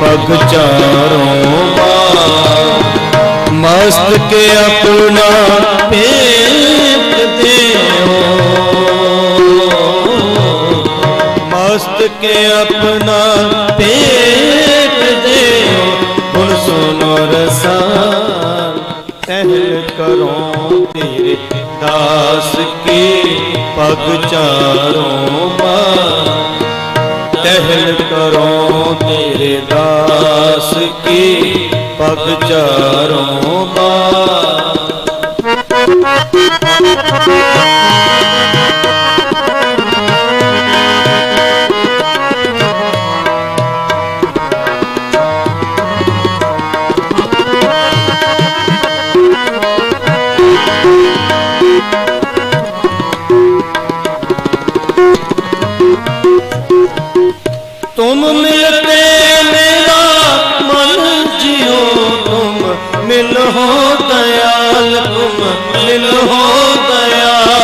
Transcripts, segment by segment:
ਪਗ ਚਾਰੋਂ ਬਾਰ ਕੇ ਆਪਣਾ ਭੇਟ ਦਿਓ। ਮਸਤਕ ਆਪਣਾ ਭੇਟ ਦਿਓ। ਹੁਣ ਸੁਨੋ ਰਸਾਨ ਤਹਿਲ ਕਰੋ ਤੇਰੇ ਦਾਸ ਕੀ। ਪਗ ਚਾਰੋਂ ਬਾਰ ਟਹਿਲ ਕਰੋ ਤੇਰੇ ਦਾਸ ਕੀ ਪਗ ਚਾਰੋਂ तुम मिलते मेरा मन जियो तुम मिल हो दयाल तुम मिल हो दयाल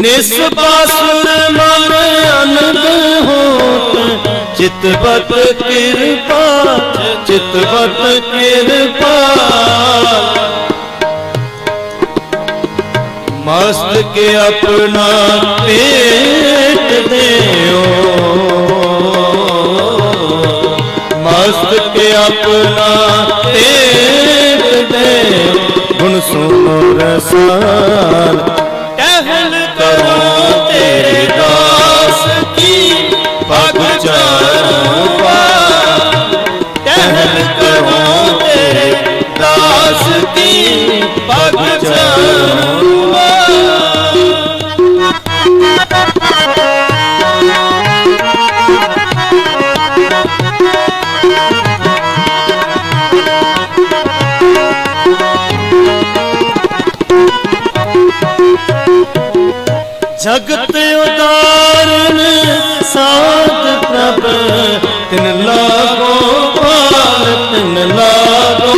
निस्पासुर मन अनद होत चित बत कृपा ਕਿਰਪਾ ਮਸਤ ਕੇ ਆਪਣਾ ਭੇਟ ਦਿਓ ਮਸਤ ਕੇ ਆਪਣਾ ਭੇਟ ਦਿਓ ਗੁਣ ਸੁਨੋ ਰਸਾਲ ਟਹਿਲ ਜਗਤ ਉਦਾਰਨ ਸਾਧ ਪ੍ਰਭ। ਤਿਨ ਲਾਗੋ ਪਾਲ, ਤਿਨ ਲਾਗੋ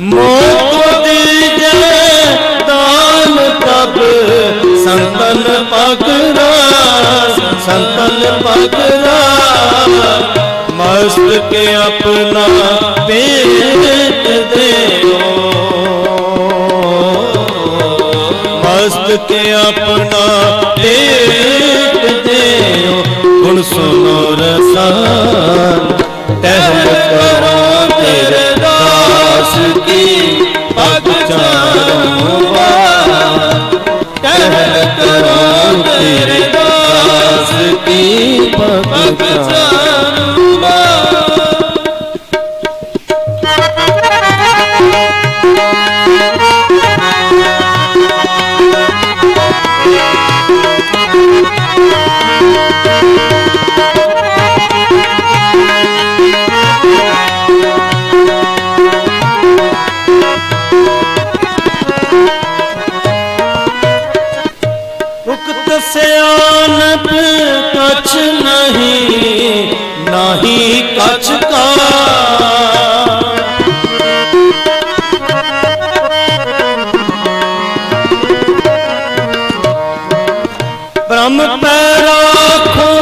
ਮੋਹ ਦੀਜੈ ਦਾਨ ਪ੍ਰਭ। ਸੰਤਨ ਪਗਰਾ ਸੰਤਨ ਪਗਰਾ ਮਸਤ ਕੇ ਆਪਣਾ ਕੇ ਆਪਣਾ ਭੇਟ ਦਿਓ ਗੁਣ ਸੁਨੋ ਰਸਾਨ ਤਹਿਲ ਕਰੋ ਤੇਰੇ ਦਾਸ ਕੀ। ਪਗ ਚਾਰੋਂ ਬਾਰ ਤਹਿਲ ਬ੍ਰਹਮ ਪੈ ਰਾਖੋ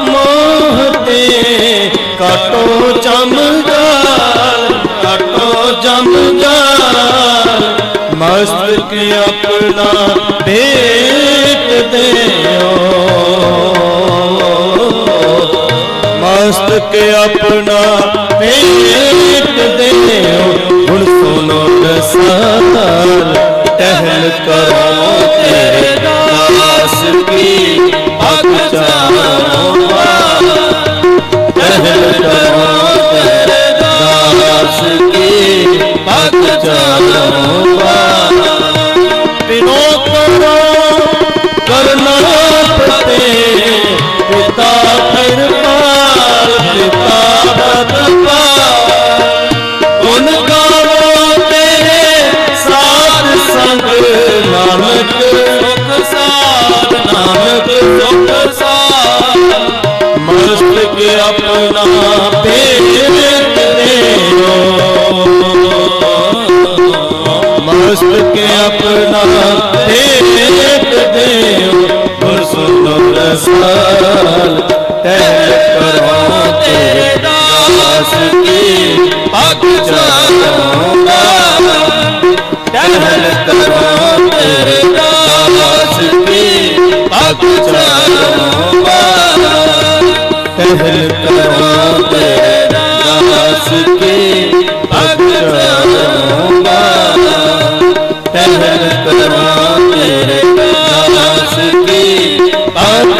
ਮੋਹ ਤੇ ਕਟੋ ਜਮਦਾਰ ਕਾਟੋ ਜਮਦਾਰ ਮਸਤਕ ਆਪਣਾ ਭੇਟ ਦਿਓ। ਮਸਤਕ ਆਪਣਾ ਭੇਟ ਦਿਓ। ਹੁਣ ਸੁਨੋ ਰਸਾਲ ਟਹਿਲ ਕਰੋ ਤੇਰੇ अब